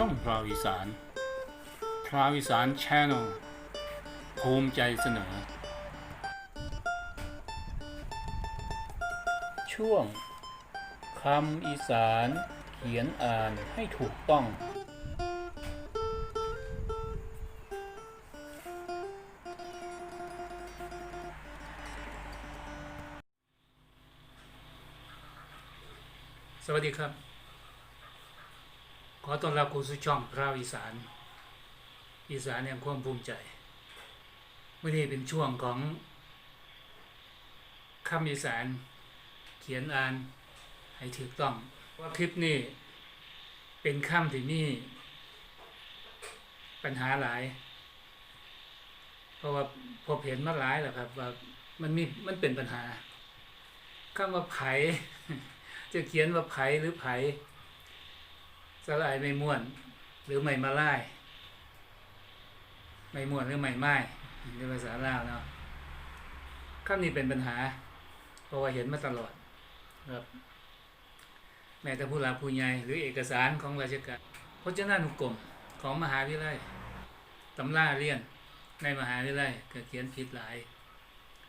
ช่องพราวอีสาน พราวอีสานชนลภูมิใจเสนอ ช่วงคำอีสานเขียนอ่านให้ถูกต้อง สวัสดีครับ ขอต้อนรับคุณสู่ช่องพราวอีสาน อีสานแห่งความภูมิใจวันนี้เป็นช่วงของคำอีสานเขียนอ่านให้ถูกต้อง ว่าคลิปนี้เป็นคำที่มีปัญหาหลาย เพราะว่าพบเห็นมาหลายแล้วครับว่ามันมีมันเป็นปัญหาคำว่าไผจะเขียนว่าไผหรือไผ สลายไม่ม่วน หรือไม่มาไล่ไม่ม่วนหรือไม่ไม้ในภาษาลาวเนาะคำนี้เป็นปัญหา เพราะว่าเห็นมาตลอดครับแม้แต่ผู้หลักผู้ใหญ่หรือเอกสารของราชการพจนานุกรมของมหาวิทยาลัยตำราเรียนในมหาวิทยาลัยก็เขียนผิดหลาย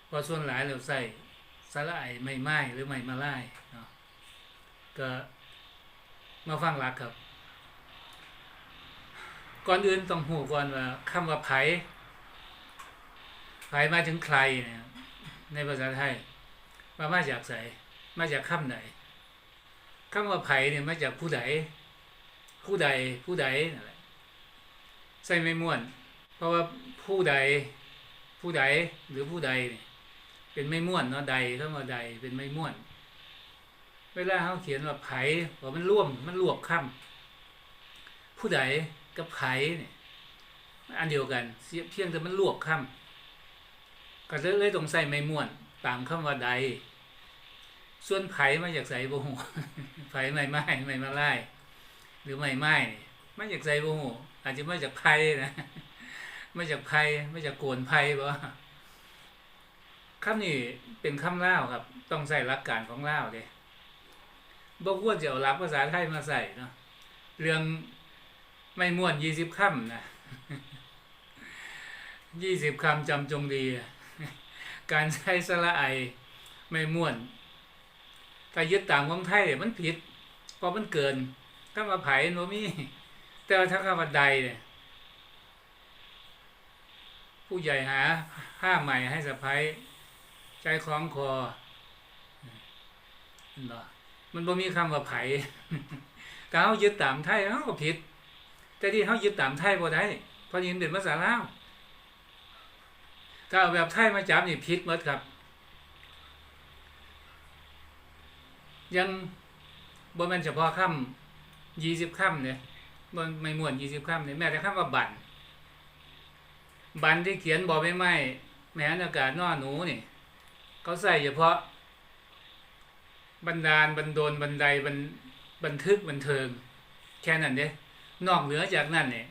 เพอส่วนหลายเราใส่สลายไม่ไม้หรือไม่มาไล่เนาะก็มาฟังหลักครับ ก่อนอื่นต้องหูก่อนว่าคำว่าไผไผมาถึงใครเนี่ยในภาษาไทยว่ามาจากไสมาจากคำไหนคำว่าไผเนี่ยมาจากผู้ใดผู้ใดผู้ใดนั่นแหละใส่ไม่ม่วน เพราะว่าผู้ใด ผู้ใดหรือผู้ใดเนี่ยเป็นไม่ม่วนเนาะใดคำว่าใดเป็นไม่ม่วน เวลาเขาเขียนว่าไผว่ามันร่วมมันรวบคำผู้ใด กับไผเนี่ยอันเดียวกันเสียเพียงแต่มันรวบคำก็เลยต้องใส่ไม่ม่วนตามคำว่าใด ส่วนไผ่มาจากใส่โบหูไผ่ไม่ไม้ไม่มาไล่หรือไม่ไม้มาจากใส่โบหูอาจจะมาจากไผ่นะมาจากไผ่มาจากโกนไผ่บ่คำนี้เป็นคำเล่าครับ ต้องใส่หลักการของเล่าเด้บ่ควรจะเอาหลักภาษาไทยมาใส่เนาะเรื่อง ไม่ม่วนยี่สิบคำนะยี่สิบคำจำจงดี การใช้สระไอไม่ม่วนถ้ายึดตามของไทยเนี่ยมันผิด เพราะมันเกินคำว่าไผ่โนมีแต่ว่าถ้าคำว่าใดเนี่ยผู้ใหญ่หาผ้าใหม่ให้สะพ้ายใจคล้องคอมันบ่มีคำว่าไผถ้าเฮายึดตามไทยเฮาก็ผิด แต่ที่เฮายึดตามไทยบ่ได้เพราะนี่มันเป็นภาษาลาวถ้าเอาแบบไทยมาจับนี่ผิดหมดครับ ยังบ่แม่นเฉพาะคำ20คำเนี่ยบ่ไม่ม่วน20คำเนี่ยแม้แต่คำว่าบันบันที่เขียนบ่ใบไม้แม้อากาศนอหนูนี่เขาใส่เฉพาะบันดาลบันโดลบันไดบันบันทึกบันเทิง แค่นั้นเด้ นอกเหนือจากนั้นเนี่ย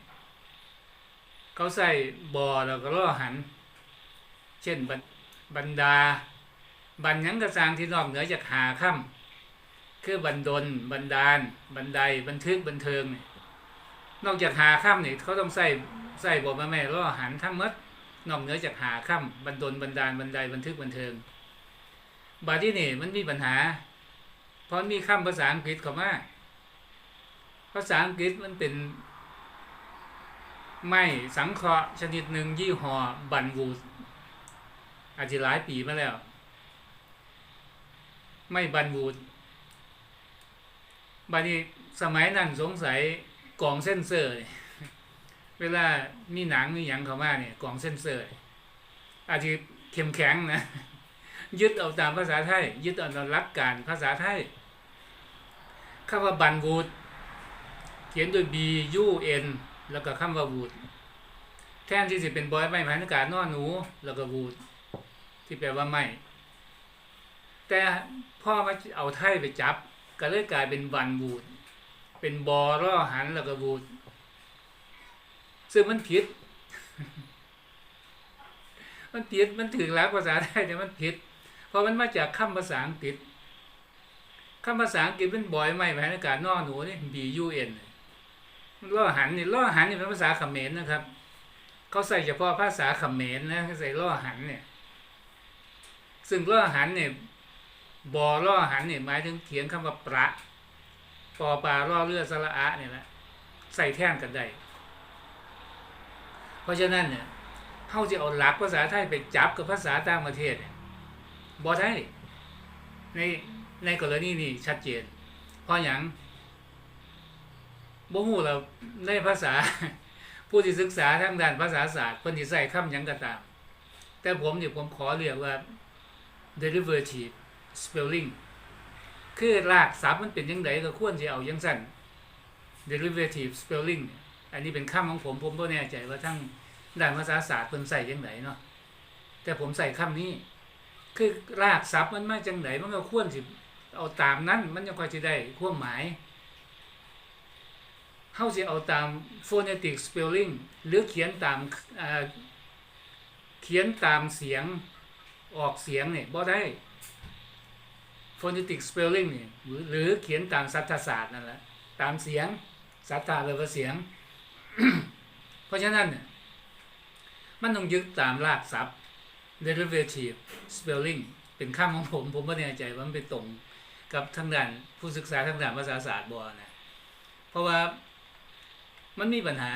เขาใส่บอแล้วก็ล่อหัน เช่นบันบรรดาบันยังกระสางที่นอกเหนือจากหาค่ำคือบันดลบันดาลบันไดบันทึกบันเทิงเนี่ยนอกจากหาค่ำเนี่ยเขาต้องใส่ใส่บอมาแม่ล่อหันทั้งหมดนอกเหนือจากหาค่ำบันดลบันดาลบันไดบันทึกบันเทิง บาที่นี่มันมีปัญหา เพราะมีคำภาษาอังกฤษเข้ามา ภาษาอังกฤษมันเป็น ไม้สังเคราะห์ชนิดหนึ่งยี่ห้อบันวูดอาจจะหลายปีมาแล้ว ไม่บันวูดบาดนี้สมัยนั้นสงสัยกล่องเส้นเซอร์เวลามีหนังมีหยังเข้ามาเนี่ยกล่องเส้นเซอร์อาจจะเข้มแข็งนะยึดเอาตามภาษาไทย ยึดเอาตามหลักการภาษาไทยคำว่าบันวูด เขียนโดย B U N แล้วก็คำว่าวูดแทนที่จะเป็นบอยไม้หมายนากาศนอหนู แล้วก็วูดที่แปลว่าไม่ แต่พ่อมาเอาไทยไปจับ ก็เลยกลายเป็นบันวูดเป็นบอร่อหันแล้วก็วูดซึ่งมันผิด มันผิดมันถึงหลักภาษาไทยแต่มันผิด เพราะมันมาจากคำภาษาอังกฤษคำภาษาอังกฤษเป็นบอยไม่แผนอากาศนอหนูนี่ B U N ล่อหันนี่ล่อหันนี่เป็นภาษาเขมรนะครับเขาใส่เฉพาะภาษาเขมรนะเขาใส่ล่อหันเนี่ย ซึ่งล่อหันเนี่ยบอล่อหันเนี่ยหมายถึงเขียนคำว่าประปอปลาล่อเรือดสระอะเนี่ยนะใส่แท่นกันได้เพราะฉะนั้นเนี่ยเขาจะเอาหลักภาษาไทยไปจับกับภาษาต่างประเทศเนี่ยบอได้ในในกรณีนี้ชัดเจน เพราะอย่าง บ่ฮู้เราในภาษา ผู้ที่ศึกษาทางด้านภาษาศาสตร์เพิ่นสิใส่คำหยังก็ตาม แต่ผมเนี่ยผมขอเรียกว่า derivative spelling คือรากศัพท์มันเป็นยังไงก็ควรจะเอายังสั่น derivative spelling อันนี้เป็นคำของผมผมบ่แน่ใจว่าทั้งด้านภาษาศาสตร์เพิ่นใส่ยังไงเนาะแต่ผมใส่คำนี้ คือรากศัพท์มันมาจังไดมันก็ควรสิเอาตามนั้น มันจะค่อยสิได้ความหมาย เฮาสิเอาตาม phonetic spelling หรือเขียนตามเอ่อเขียนตามเสียงออกเสียงเนี่ยบ่ได้ phonetic spelling เนี่หรือหรือเขียนตามสัทธศาสตร์นั่นแหละตามเสียงสัทธาหรือว่าเสียง เพราะฉะนั้นเนี่ยมันต้องยึดตามรากศัพท์ derivative spelling เป็นคำของผม ผมไม่แน่ใจว่ามันไปตรงกับทางด้านผู้ศึกษาทางด้านภาษาศาสตร์บ่นะ เพราะว่า มันมีปัญหา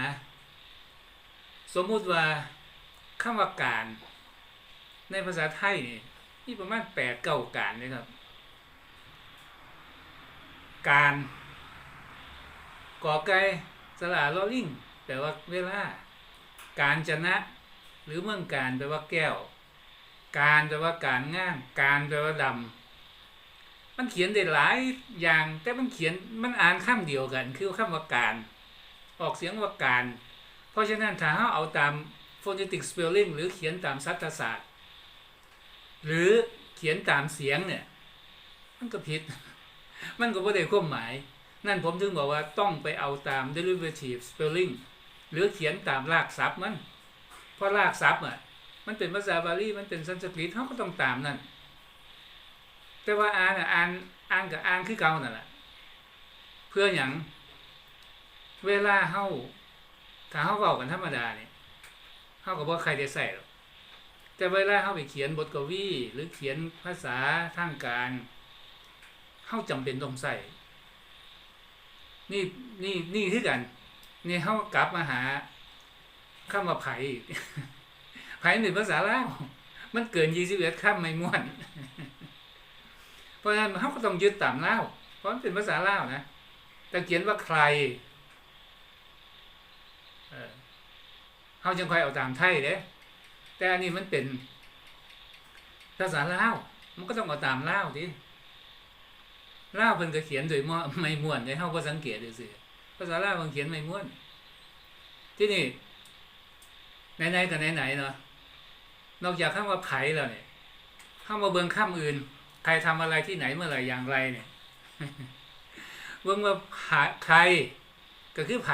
สมมุติว่าคำว่าการ ในภาษาไทยนี่มีประมาณแปดเก้าการเลยครับ การกอไก่สระลอลิงแปลว่าเวลา การจนะ หรือเมืองการแปลว่าแก้ว การแปลว่าการงานการแปลว่าดำมันเขียนได้หลายอย่าง แต่มันเขียนมันอ่านคำเดียวกัน คือคำว่าการ ออกเสียงว่าการ เพราะฉะนั้นถ้าเราเอาตาม phonetic spelling หรือเขียนตามสัพทศาสตร์ หรือเขียนตามเสียงเนี่ย มันก็ผิด มันก็ไม่ได้ความหมาย นั่นผมถึงบอกว่าต้องไปเอาตาม derivative spelling หรือเขียนตามรากศัพท์มัน เพราะรากศัพท์อะมันเป็นภาษาบาลีมันเป็นสันสกฤตเขาก็ต้องตามนั่น แต่ว่าอ่านอะอ่านอ่านกับอ่านคือเก่านั่นแหละเพื่ออย่าง เวลาเฮาถ้าเฮาเว้ากันธรรมดาเนี่ยเฮาก็บ่ใครได้ใส่หรอกแต่เวลาเฮาไปเขียนบทกวี หรือเขียนภาษาทางการเฮาจำเป็นต้องใส่นี่นี่นี่คือกันนี่เฮากลับมาหาคำว่าไผอีกไผเป็นภาษาลาวมันเกิน21คำไม่ม่วนเพราะฉะนั้นเขาก็ต้องยึดตามลาวเพราะมันเป็นภาษาลาวนะแต่เขียนว่าใครเออ เขาจึงค่อยเอาตามไทยเด้แต่อันนี้มันเป็นภาษาลาวมันก็ต้องเอาตามลาวดิลาวเพิ่นก็เขียนโดยม่ไม่ม่วนให้เฮาบ่สังเกตดูสิภาษาลาวมันเขียนไม่ม่วน ที่นี่ไหนๆก็ไหนๆเนาะนอกจากคำว่าไผแล้วเนี่ยเข้ามาเบิ่งคำอื่น ใครทำอะไรที่ไหนเมื่อไหร่อย่างไรเนี่ยเบิ่งว่าหาใครก็คือไผ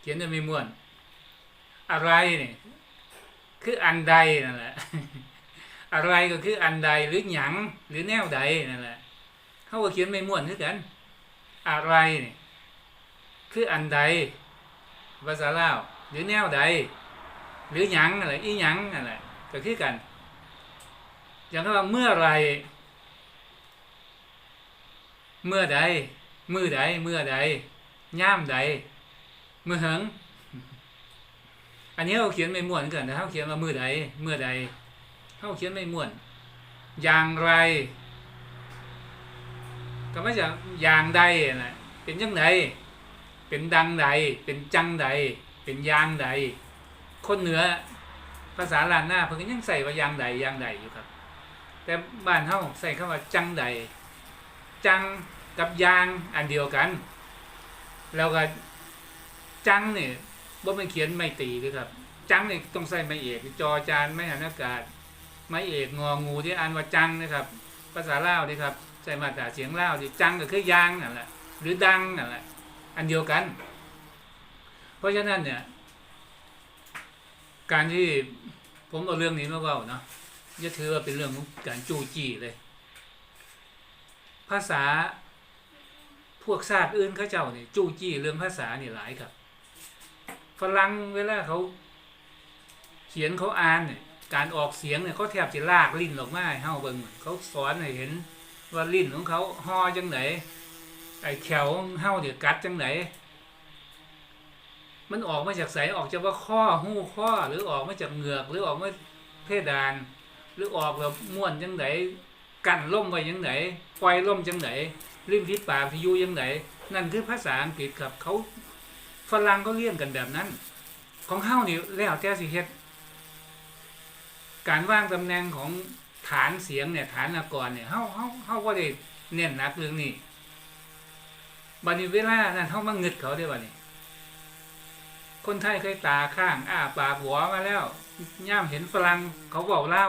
เขียนจะไม่ม่วน อะไรเนี่ยคืออันใดนั่นแหละ อะไรก็คืออันใดหรือหยังหรือแนวใดนั่นแหละเขาก็เขียนไม่ม่วนคือกัน อะไรเนี่ยคืออันใดภาษาลาวหรือแนวใด หรือหยังอะไรอีหยังอะไรก็คือกัน อย่างว่าเมื่อไรเมื่อใด มือใดเมื่อใดย่ามใดเมื่อเหิง อันนี้เขาเขียนไม่ม่วนกันแต่เขาเขียนว่ามือใดเมื่อใดเขาเขียนไม่ม่วน อย่างไรก็ไม่ใช่อย่างใดนะเป็นยังไงเป็นดังใด เป็นจังใด เป็นยางใด คนเหนือภาษาลานหน้าเพิ่นก็ยังใส่ว่ายางใดยางใดอยู่ครับ แต่บ้านเฮาใส่คำว่าจังใด จังกับยางอันเดียวกัน แล้วก็จังเนี่ย บ่แม่นเขียนไม่ตีเด้วยครับ จังนี่ต้องใส่ไม่เอกจอจานไม่หันอากาศ ไม่เอกงองูที่อ่านว่าจังนะครับ ภาษาเล่าวนี่ครับใส่มาตราเสียงเล่าวที่จังก็คือยางนั่นแหละหรือดังนั่นแหละอันเดียวกัน เพราะฉะนั้นเนี่ย การที่ผมเอาเรื่องนี้มาเว่าเนาะจะถือว่าเป็นเรื่องของการจูจี้เลย ภาษาพวกชาติอื่นเขาเจ้าเนี่ยจู้จี้เรื่องภาษานี่หลายครับ ฝรั่งเวลาเขา เขียนเขาอ่านเนี่ยการออกเสียงเนี่ยเขาแทบจะลากลิ้นออกมาให้เฮาเบิ่งเขาสอนให้เห็นว่าลิ้นของเขาห่อจังไหนไอ้แขวเฮาเนี่ยกัดจังไหนมันออกมาจากไสออกจากว่าข้อหู้ข้อหรือออกมาจากเหงือกหรือออกมาเพดาน หรือออกแบบม้วนจังไหนกั้นล่มไว้จังไหนปล่อยล่มจังไหนริมที่ปากที่อยู่จังไหนนั่นคือภาษาอังกฤษครับเขา ฝรั่งเขาเรียนกันแบบนั้น ของเฮานี่แล้วแต่สิเฮ็ดการวางตำแหน่งของฐานเสียงเนี่ยฐานอากรเนี่ยเฮาเฮาเฮาก็ได้เน้นหนักเรื่องนี้บัดนี้เวลานั้นเฮามาเงึดเขาได้บัดนี้ คนไทยเคยตาข้างอ้าปากหัวมาแล้วย่ามเห็นฝรั่งเขาเว้าเล่า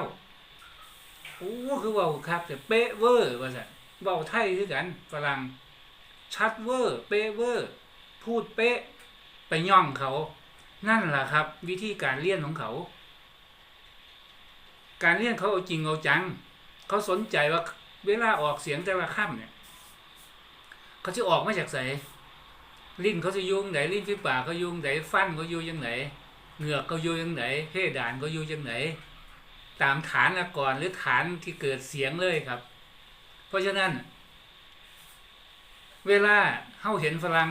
โอ้คือว้าครับแต่เป๊ะเวอร์ว่าซั่นเว้าไทยคือกันฝรั่งชัดเวอร์ เป๊ะเวอร์ พูดเป๊ะ ไปย่องเขา นั่นแหละครับ วิธีการเรียนของเขา การเรียนเขาเอาจริงเอาจัง เขาสนใจว่าเวลาออกเสียงแต่ละคำเนี่ย เขาจะออกมาจากไสลิ้นเขาจะยุ่งไหนลิ้นที่ปากเขายุ่งไหนฟันเขายู่ยังไหนเหงือกเขายู่ยังไหนเพดานเขายู่ยังไหนตามฐานอากรหรือฐานที่เกิดเสียงเลยครับ เพราะฉะนั้น เวลาเฮาเห็นฝรั่ง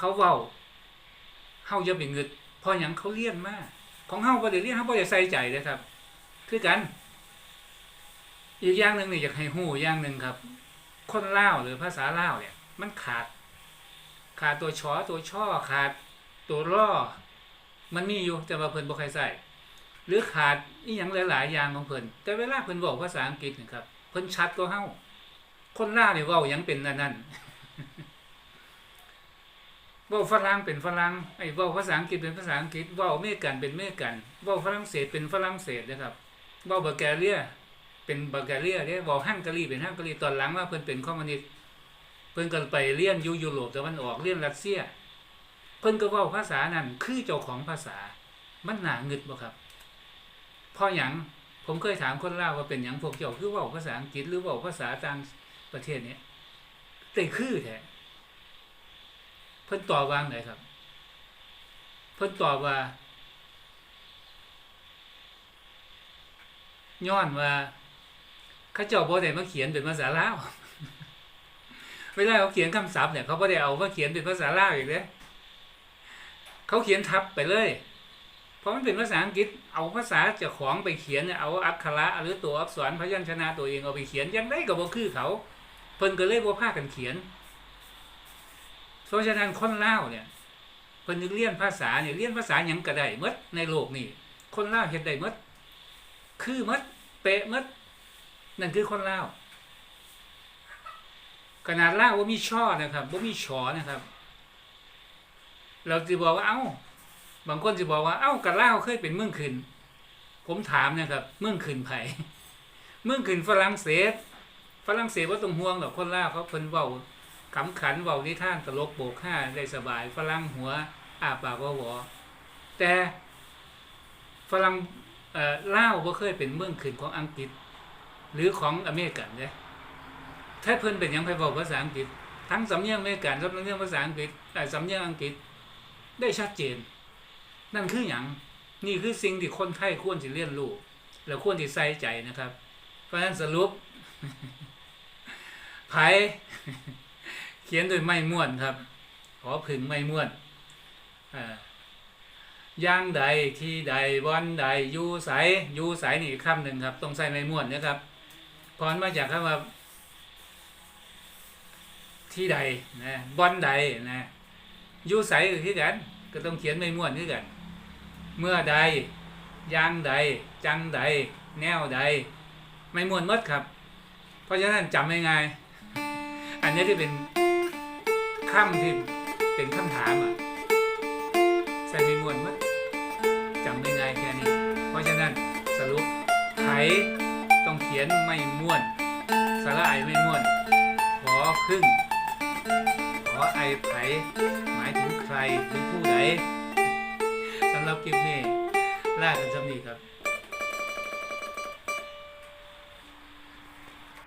เขาเว้า เฮาจะไปงึดเพราะหยังเขาเลี้ยนมากของเฮาบ่ได้เรียนเฮาบ่ได้ใส่ใจเลยครับ คือกัน อีกอย่างหนึ่งเนี่ยอยากให้หู้อย่างหนึ่งครับ คนเล่าหรือภาษาเล่าเนี่ย มันขาด ขาดตัวชอตัวช่อขาด ตัวร่อมันมีอยู่แต่ว่าเพิ่นบ่ใครใส่หรือขาดอีหยังหลาย ๆ อย่างของเพิ่นแต่เวลาเพิ่นบอกภาษาอังกฤษนี่ครับ เพิ่นชัดกว่าเฮาคนล่าวนี่เว้าหยังเป็นนั่นนั่น ว้าฝรั่งเป็นฝรั่งไอ้ว้าภาษาอังกฤษเป็นภาษาอังกฤษว้าเมกันเป็นเมกันว้าฝรั่งเศสเป็นฝรั่งเศสนะครับว้าบัลแกเรียเป็นบัลแกเรียเด้เว้าฮังการีเป็นฮังการีตอนหลังว่าเพิ่นเป็นคอมมิวนิสต์เพิ่นก็ไปเรียนยู่ยุโรปตะวันออกเรียนรัสเซีย เพิ่นก็ว้าภาษานั้นคือเจ้าของภาษามันหนาเงึดบ่ครับพราะหยังผมเคยถามคนเล่าว่าเป็นหยังพวกเจ้าคือว้าภาษาอังกฤษหรือว้าภาษาต่างประเทศเนี้ยแต่คือแท้ เพิ่นตอบว่าไงครับ เพิ่นตอบว่า ย้อนว่าเขาเจ้าบ่ได้มาเขียนเป็นภาษาลาวเวลาเขาเขียนคำศัพท์เนี่ยเขาบ่ได้เอามาเขียนเป็นภาษาลาวอีกเด้เขาเขียนทับไปเลย เพราะมันเป็นภาษาอังกฤษ เอาภาษาเจ้าของไปเขียนเนี่ยเอาอักขระหรือตัวอักษรพยัญชนะตัวเองเอาไปเขียนยังได้ก็บ่คือเขา เพิ่นก็เลยบ่พากันเขียน เพราะฉะนั้นคนเล่าเนี่ยเพิ่นนึกเรียนภาษาเนี่ยเรียนภาษาหยังก็ได้มดในโลกนี้คนเล่าเฮ็ดได้มดคือมดเป๊ะมดนั่นคือคนเล่าขนาดเล่าวบ่มีช่อนะครับบ่ามีชอนะครับ เราจะบอกว่าเอ้า บางคนจะบอกว่าเอ้ากระเล่าเคยเป็นเมืองขึ้นผมถามนะครับ เมืองขึ้นไผเมืองขึ้นฝรั่งเศสฝรั่งเศสว่าต้องห่วงหรอกคนล่าเขาเพิ่นเว้า ขำขันเว้านิท่านตลกโบกห้าได้สบายฝรั่งหัวอาปากว่าหวอแต่ฝรั่งเอ่าวบ่เคยเป็นเมืองขึ้นของอังกฤษ หรือของอเมริกันเด้ถ้าเพิ่นเป็นยังไปเว้าภาษาอังกฤษ ทั้งสำเนียงอเมริกันสำเนียงภาษาอังกฤษแต่สำเนียงอังกฤษได้ชัดเจน นั่นคืออย่างนี่คือสิ่งที่คนไทยควรจะเรียนรู้แล้วควรที่ใส่ใจนะครับ เพราะฉะนั้นสรุปไผ เขียนโดยไม่ม่วนครับ ขอผึงไม่ม่วนอ่าย่างใดที่ใดวันใดยูใสยูใสนี่อีกคำหนึ่งครับ ต้องใส่ไม่ม่วนนะครับพรมาจากคำว่า ที่ใดนะบอนใดนะยูใสก็คือกัน ก็ต้องเขียนไม่ม่วนคือกัน เมื่อใดย่างใด จังใด แนวใด ไม่ม่วนหมดครับ เพราะฉะนั้นจำง่ายๆอันนี้ที่เป็น คำที่เป็นคำถามอะใส่ไม่มวนหมดจำง่ายๆแค่นี้ เพราะฉะนั้นสรุปไผต้องเขียนไม่ม่วนสาระไอไม่ม่วนขอพึ่งขอไอไผหมายถึงใครหรือผู้ใดสำหรับคลิปนี้ลากันสำนีครับ